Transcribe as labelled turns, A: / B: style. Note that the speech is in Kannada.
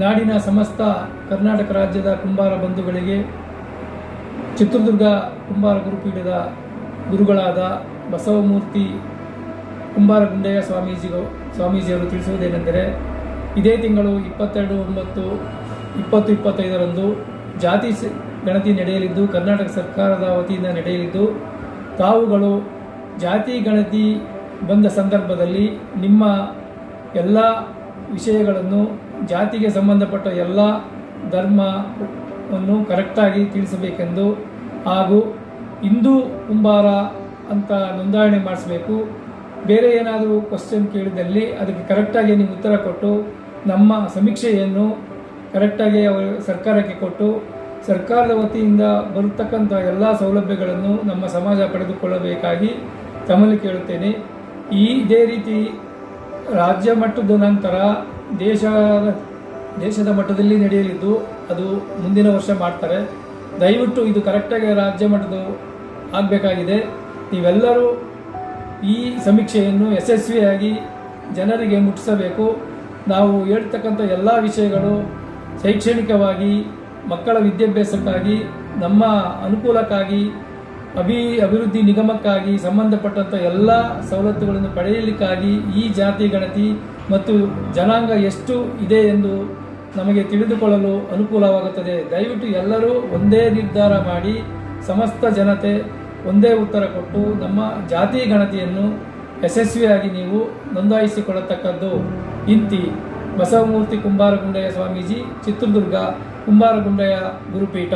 A: ನಾಡಿನ ಸಮಸ್ತ ಕರ್ನಾಟಕ ರಾಜ್ಯದ ಕುಂಬಾರ ಬಂಧುಗಳಿಗೆ, ಚಿತ್ರದುರ್ಗ ಕುಂಬಾರ ಗುರುಪೀಠದ ಗುರುಗಳಾದ ಬಸವಮೂರ್ತಿ ಕುಂಬಾರ ಗುಂಡಯ್ಯ ಸ್ವಾಮೀಜಿಗಳು ಸ್ವಾಮೀಜಿಯವರು ತಿಳಿಸುವುದೇನೆಂದರೆ, ಇದೇ ತಿಂಗಳು ಇಪ್ಪತ್ತೆರಡು ಒಂಬತ್ತು, ಇಪ್ಪತ್ತು ಇಪ್ಪತ್ತೈದರಂದು ಜಾತಿ ಗಣತಿ ನಡೆಯಲಿದ್ದು, ಕರ್ನಾಟಕ ಸರ್ಕಾರದ ವತಿಯಿಂದ ನಡೆಯಲಿದ್ದು, ತಾವುಗಳು ಜಾತಿ ಗಣತಿ ಬಂದ ಸಂದರ್ಭದಲ್ಲಿ ನಿಮ್ಮ ಎಲ್ಲ ವಿಷಯಗಳನ್ನು ಜಾತಿಗೆ ಸಂಬಂಧಪಟ್ಟ ಎಲ್ಲ ಧರ್ಮವನ್ನು ಕರೆಕ್ಟಾಗಿ ತಿಳಿಸಬೇಕೆಂದು ಹಾಗೂ ಹಿಂದೂ ಕುಂಬಾರ ಅಂತ ನೋಂದಣಿ ಮಾಡಿಸಬೇಕು. ಬೇರೆ ಏನಾದರೂ ಕ್ವಶನ್ ಕೇಳಿದಲ್ಲಿ ಅದಕ್ಕೆ ಕರೆಕ್ಟಾಗಿ ನೀವು ಉತ್ತರ ಕೊಟ್ಟು, ನಮ್ಮ ಸಮೀಕ್ಷೆಯನ್ನು ಕರೆಕ್ಟಾಗಿ ಅವರು ಸರ್ಕಾರಕ್ಕೆ ಕೊಟ್ಟು, ಸರ್ಕಾರದ ವತಿಯಿಂದ ಬರತಕ್ಕಂಥ ಎಲ್ಲ ಸೌಲಭ್ಯಗಳನ್ನು ನಮ್ಮ ಸಮಾಜ ಪಡೆದುಕೊಳ್ಳಬೇಕಾಗಿ ತಮ್ಮಲ್ಲಿ ಕೇಳುತ್ತೇನೆ. ಈ ಇದೇ ರೀತಿ ರಾಜ್ಯ ಮಟ್ಟದ ನಂತರ ದೇಶ, ದೇಶದ ಮಟ್ಟದಲ್ಲಿ ನಡೆಯಲಿದ್ದು ಅದು ಮುಂದಿನ ವರ್ಷ ಮಾಡ್ತಾರೆ. ದಯವಿಟ್ಟು ಇದು ಕರೆಕ್ಟಾಗಿ ರಾಜ್ಯ ಮಟ್ಟದ ಆಗಬೇಕಾಗಿದೆ. ನೀವೆಲ್ಲರೂ ಈ ಸಮೀಕ್ಷೆಯನ್ನು ಯಶಸ್ವಿಯಾಗಿ ಜನರಿಗೆ ಮುಟ್ಟಿಸಬೇಕು. ನಾವು ಹೇಳ್ತಕ್ಕಂಥ ಎಲ್ಲ ವಿಷಯಗಳು ಶೈಕ್ಷಣಿಕವಾಗಿ, ಮಕ್ಕಳ ವಿದ್ಯಾಭ್ಯಾಸಕ್ಕಾಗಿ, ನಮ್ಮ ಅನುಕೂಲಕ್ಕಾಗಿ ಅಭಿ ಅಭಿವೃದ್ಧಿ ನಿಗಮಕ್ಕಾಗಿ ಸಂಬಂಧಪಟ್ಟಂಥ ಎಲ್ಲ ಸವಲತ್ತುಗಳನ್ನು ಪಡೆಯಲಿಕ್ಕಾಗಿ ಈ ಜಾತಿ ಗಣತಿ ಮತ್ತು ಜನಾಂಗ ಎಷ್ಟು ಇದೆ ಎಂದು ನಮಗೆ ತಿಳಿದುಕೊಳ್ಳಲು ಅನುಕೂಲವಾಗುತ್ತದೆ. ದಯವಿಟ್ಟು ಎಲ್ಲರೂ ಒಂದೇ ನಿರ್ಧಾರ ಮಾಡಿ ಸಮಸ್ತ ಜನತೆ ಒಂದೇ ಉತ್ತರ ಕೊಟ್ಟು ನಮ್ಮ ಜಾತಿ ಗಣತಿಯನ್ನು ಯಶಸ್ವಿಯಾಗಿ ನೀವು ನೋಂದಾಯಿಸಿಕೊಳ್ಳತಕ್ಕದ್ದು. ಇಂತಿ ಬಸವಮೂರ್ತಿ ಕುಂಬಾರಗುಂಡಯ್ಯ ಸ್ವಾಮೀಜಿ, ಚಿತ್ರದುರ್ಗ ಕುಂಬಾರಗುಂಡಯ್ಯ ಗುರುಪೀಠ.